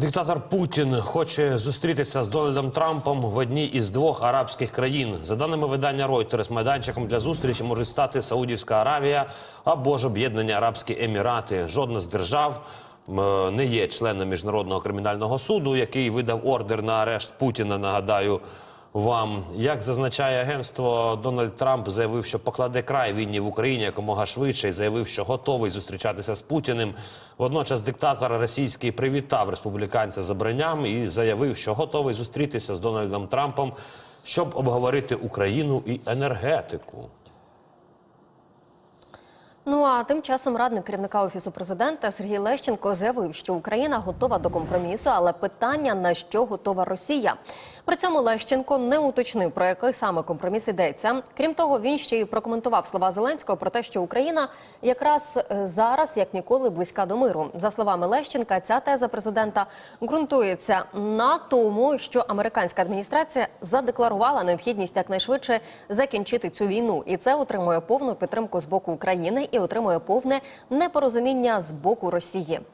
Диктатор Путін хоче зустрітися з Дональдом Трампом в одній із двох арабських країн. За даними видання Reuters, майданчиком для зустрічі можуть стати Саудівська Аравія або ж Об'єднані Арабські Емірати. Жодна з держав не є членом міжнародного кримінального суду, який видав ордер на арешт Путіна. Нагадаю. Вам як зазначає агентство, Дональд Трамп заявив, що покладе край війні в Україні якомога швидше, і заявив, що готовий зустрічатися з Путіним. Водночас диктатор російський привітав республіканця з обранням і заявив, що готовий зустрітися з Дональдом Трампом, щоб обговорити Україну і енергетику. Ну а тим часом радник керівника офісу президента Сергій Лещенко заявив, що Україна готова до компромісу, але питання на що готова Росія. При цьому Лещенко не уточнив про який саме компроміс йдеться. Крім того, він ще й прокоментував слова Зеленського про те, що Україна якраз е, зараз як ніколи близька до миру. За словами Лещенка, ця теза президента ґрунтується на тому, що американська адміністрація задекларувала необхідність якнайшвидше закінчити цю війну, і це отримує повну підтримку з боку України і отримує повне непорозуміння з боку Росії.